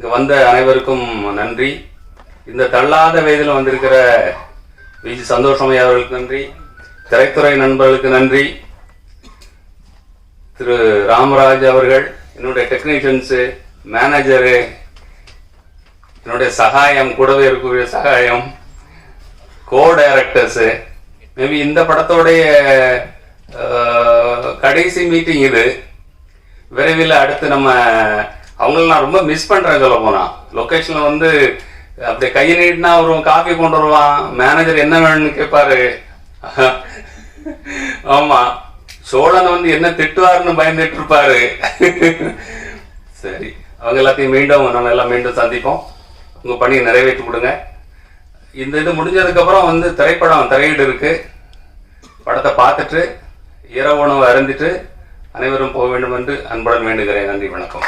இங்கே வந்த அனைவருக்கும் நன்றி. இந்த தள்ளாத வயதில் வந்திருக்கிற விஜி சந்தோஷமையா அவர்களுக்கு நன்றி. திரைத்துறை நண்பர்களுக்கு நன்றி. திரு. ராமராஜ் அவர்கள் என்னுடைய டெக்னீஷியன்ஸு மேனேஜரு என்னுடைய சகாயம் கூடவே இருக்கக்கூடிய சகாயம் கோ டைரக்டர்ஸு மேபி இந்த படத்தோடைய கடைசி மீட்டிங் இது. விரைவில் அடுத்து நம்ம அவங்கள நான் ரொம்ப மிஸ் பண்ணுறேன் சொல்ல போனால் லொக்கேஷனில் வந்து அப்படியே கையை நீட்டினா வருவான் காஃபி கொண்டு வருவான். மேனேஜர் என்ன வேணும்னு கேட்பாரு ஆமாம் சோழன் வந்து என்ன திட்டுவாருன்னு பயந்துட்டு இருப்பாரு சரி. அவங்க எல்லாத்தையும் மீண்டும் நம்ம எல்லாம் மீண்டும் சந்திப்போம். உங்கள் பணியை நிறைவேற்றி கொடுங்க. இந்த இது முடிஞ்சதுக்கப்புறம் வந்து திரைப்படம் திரையீடு இருக்குது படத்தை பார்த்துட்டு இரவு உணவு அருந்திட்டு அனைவரும் போக வேண்டும் என்று அன்புடன் வேண்டுகிறேன். நன்றி வணக்கம்.